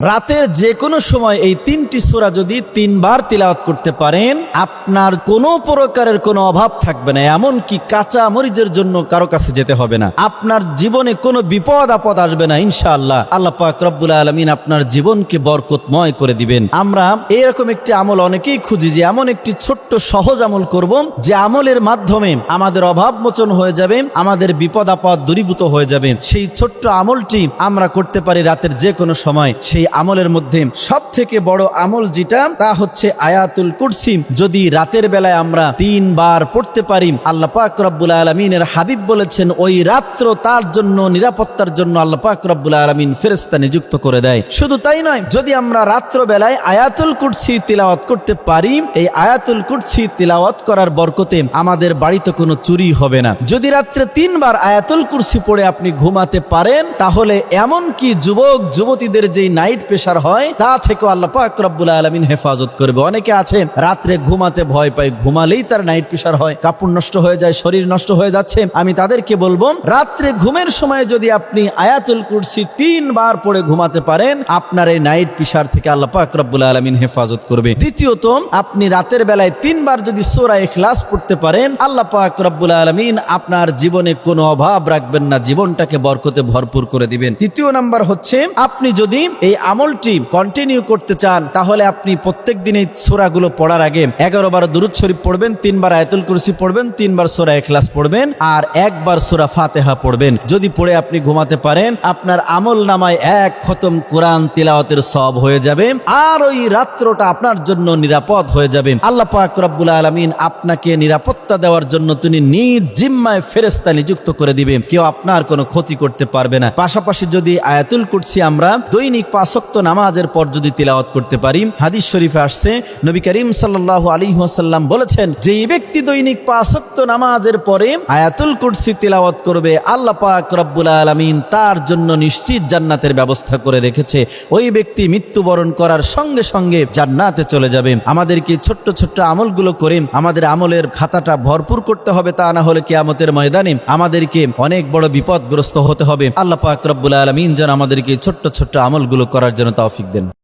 রাতের যে কোনো সময় এই তিনটি সূরা যদি তিনবার তিলাওয়াত করতে পারেন, আপনার কোনো প্রকারের কোনো অভাব থাকবে না এমন কি কাঁচা মরিচের জন্য কারও কাছে যেতে হবে না। আপনার জীবনে কোনো বিপদ আপদ আসবে না, ইনশাআল্লাহ। আল্লাহ পাক রব্বুল আলমিন আপনার জীবনকে বরকতময় করে দিবেন। আমরা এরকম একটি আমল অনেকেই খুঁজি যে এমন একটি ছোট্ট সহজ আমল করব যে আমলের মাধ্যমে আমাদের অভাব মোচন হয়ে যাবে, আমাদের বিপদ আপদ দূরীভূত হয়ে যাবে। সেই ছোট্ট আমলটি আমরা করতে পারি রাতের যে কোনো সময়। সেই আমলের মধ্যে সব থেকে বড় আমল যেটা, তা হচ্ছে আয়াতুল কুরসি। যদি রাতের বেলায় আমরা তিনবার পড়তে পারি, আল্লাহ পাক রব্বুল আলমিনের হাবিব বলেছেন, ওই রাত্র তার জন্য, নিরাপত্তার জন্য আল্লাহ পাক রব্বুল আলমিন ফেরেস্তা নিযুক্ত করে দেয়। শুধু তাই নয়, যদি আমরা রাত্র বেলায় আয়াতুল কুরসি তিলাওয়াত করতে পারি, এই আয়াতুল কুরসি তিলাওয়াত করার বরকতে আমাদের বাড়িতে কোনো চুরি হবে না। যদি রাত্রে তিনবার আয়াতুল কুরসি পড়ে আপনি ঘুমাতে পারেন, তাহলে এমন কি যুবক, যুবতীদের যেই নাইট প্রেশার হয়, তা থেকে আল্লাহ পাক রব্বুল আলমিন হেফাজত করবে। অনেকে আছে রাত্রে ঘুমাতে ভয় পায়, ঘুমালেই তার নাইট প্রেশার হয়, কাপড় নষ্ট হয়ে যায়, শরীর নষ্ট হয়ে যাচ্ছে। আমি তাদেরকে বলব, রাত্রে ঘুমের সময় যদি আপনি আয়াতুল কুরসি তিনবার পড়ে ঘুমাতে পারেন, আপনার এই নাইট প্রেশার থেকে আল্লাহ পাক রব্বুল আলমিন হেফাজত করবে। দ্বিতীয়ত, আপনি রাতের বেলায় তিনবার যদি সোরা এখলাস পড়তে পারেন, আল্লাহ পাক রব্বুল আলমিন আপনার জীবনে কোনো অভাব রাখবেন না, জীবনটাকে বরকতে ভরপুর করে দিবেন। তৃতীয় নাম্বার হচ্ছে, আপনি যদি এই আমলটি কন্টিনিউ করতে চান, তাহলে আপনি প্রত্যেক দিন এই সোরাগুলো পড়ার আগে এগারো বার দুরুদ শরীফ পড়বেন, তিনবার আয়তুল কুরসি পড়বেন, তিনবার সোরা এখলাস পড়বেন, আর একবার সোরা ফাতেহা পড়বেন। যদি পড়ে আপনি ঘুমাতে পারেন, আপনার আমল নামায় এক খতম কোরআন তিলাওয়াতের সব হয়ে যাবে, আর ওই রাত্রটা আপনার জন্য নিরাপদ হয়ে যাবে। আল্লাহ পাক আলমিন আপনাকে নিরাপত্তা দেওয়ার জন্য তিনি নিজ জিম্মায় ফেরেস্তা নিযুক্ত করে দিবে কেউ আপনার কোনো ক্ষতি করতে পারবে না। পাশাপাশি যদি আয়াতুল কুরসি আমরা দৈনিক পাঁচক্ত নামাজের পর যদি তিলাওয়াত করতে পারি, হাদিস শরীফে আসছে, নবী করিম সাল্লাহ আলী ওয়াসাল্লাম বলেছেন যে এই ব্যক্তি দৈনিক পাঁচক্ত নামাজের পরে আয়াতুল কুরসি তিলাওয়াত করবে, আল্লাহ পাক রব্বুল আলমিন তার জন্য নিশ্চিত জান্নাতের ব্যবস্থা করে রেখেছে। ওই ব্যক্তি মৃত্যুবরণ করার সঙ্গে সঙ্গে জান্নাতে চলে যাবে। আমাদেরকে ছোট্ট ছোট্ট আমলগুলো করে আমাদের আমলের খাতাটা ভরপুর করতে হবে, তা না হলে কিয়ামতের ময়দানে আমাদেরকে অনেক বড় বিপদগ্রস্ত হতে হবে। আল্লাহ পাক রব্বুল আলমিন যেন আমাদেরকে ছোট্ট ছোট্ট আমলগুলো করার জন্য তাওফিক দেন।